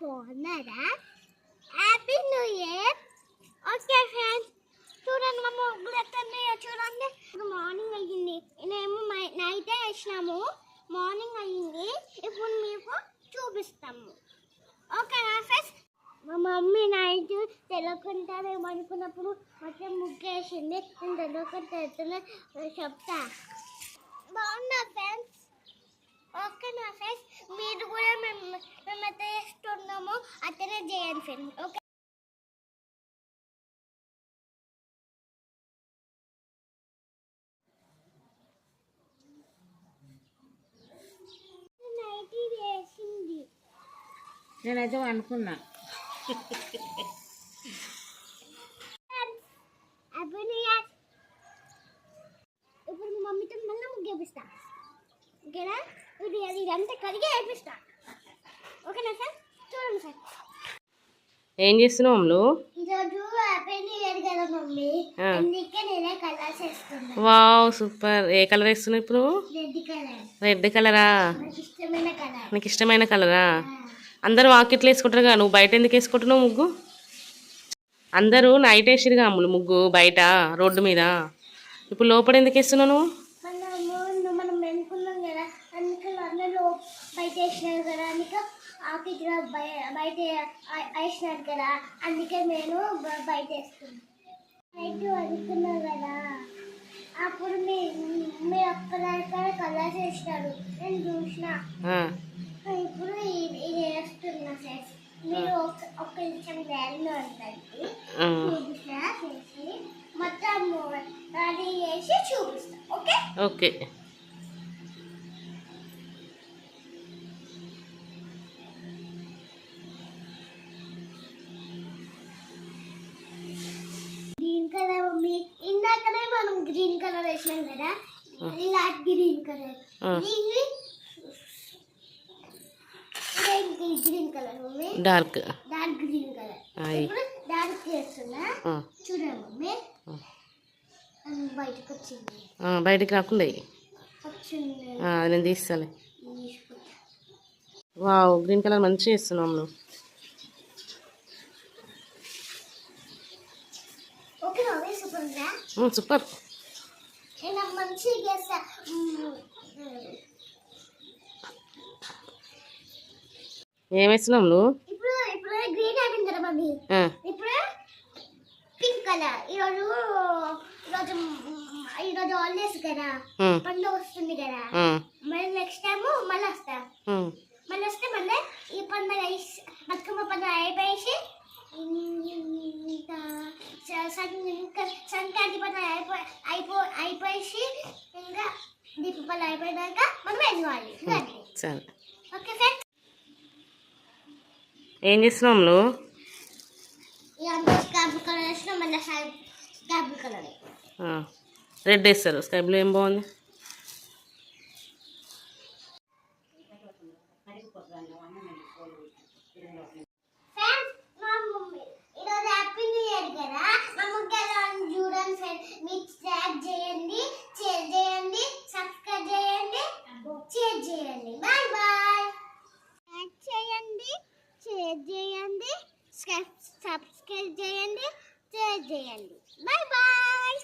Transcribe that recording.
బాగున్నారా happy new year okay friends చూడండి మా ముగ్గురు ఎక్కడున్నాయో చూడండి. మార్నింగ్ అయ్యింది. మేము నైటే వేసినాము. మార్నింగ్ అయ్యింది. ఇప్పుడు మీకు చూపిస్తాము. ఓకేనా ఫ్రెండ్స్ మా మమ్మీ నైట్ తెలియకుంటారేమో అనుకున్నప్పుడు మొత్తం ముగ్గేసింది. నేను తెలియకుండా చెప్తా. బాగున్నా ఫ్రెండ్స్ అతనే చేయండి ఫ్రెండ్స్ ఓకే నైట్ వేసింది నేనైతే అనుకున్నా. హ్యాపీ న్యూ ఇయర్ ఇప్పుడు మా మమ్మీతో మళ్ళీ ముగ్గు వేపిస్తా. ఓకేనా? ఇది అది ఇదంతా కడిగి వేపిస్తా. ఓకేనా సార్? చూడండి సార్. ఏం చేస్తున్నావు అమ్ములు వావ్ సూపర్. ఏ కలర్ వేస్తున్నావు ఇప్పుడు? రెడ్ కలర్ రెడ్ కలరా నాకు ఇష్టమైన కలర్. నీకు ఇష్టమైన కలరా? అందరూ వాకిట్లు వేసుకుంటారుగా నువ్వు బయట ఎందుకు వేసుకుంటున్నావు ముగ్గు? అందరూ నైట్ వేసిరుగా అమ్ములు ముగ్గు బయట రోడ్డు మీద. ఇప్పుడు లోపల ఎందుకు వేస్తున్నావు అందరూ బయట వేసినారు కదా అందుకే ఆఫీస్లో బయట వేసినారు కదా అందుకే నేను బయట వేస్తున్నాను బయట అనుకున్నాం కదా అప్పుడు మీ మీరు ఒక్కదానిపై కలర్స్ వేసినారు నేను చూసిన. ఇప్పుడు ఇది వేస్తున్నా సార్. మీరు ఒక ఒక్క నిమిషం ఉండండి. ఆ. చూపిస్తా చేసి మొత్తం రెడీ చేసి చూపిస్తా okay? Okay. Green colour mummy. Dark dark green colour అయి ఇప్పుడు డార్క్ చేస్తున్నా ఆ, చూడండి మమ్మీ. ఆ. అది బయటకు వచ్చింది. ఆ, బయటికి రాకుండా అది నేను తీస్తాలే. వావ్ గ్రీన్ కలర్ మంచిగా ఓకే మమ్మీ సూపర్ నేను మంచిగా చేస్తా. ఏం అమ్ములు ఇప్పుడు ఇప్పుడు గ్రీన్ అయిపోయింది కదా మమ్మీ? ఇప్పుడు పింక్ కలర్ ఈరోజు ఈరోజు ఈరోజు హాలిడేస్ కదా. పండుగ వస్తుంది కదా. మళ్ళీ నెక్స్ట్ టైం మళ్ళీ వస్తా. మళ్ళీ వస్తే మళ్ళీ ఈ పండుగ సంక్రాంతి పండుగ అయిపో అయిపో అయిపోయేసి ఇంకా దీపావళి అయిపోయినాక మనం ఇదండి. సరే. Okay friends. ఏం కలర్ ఆ, రెడ్ వేస్తారు. స్కై బ్లూ ఏం బాగుంది? సబ్స్క్రైబ్ చేయండి షేర్ చేయండి. Bye bye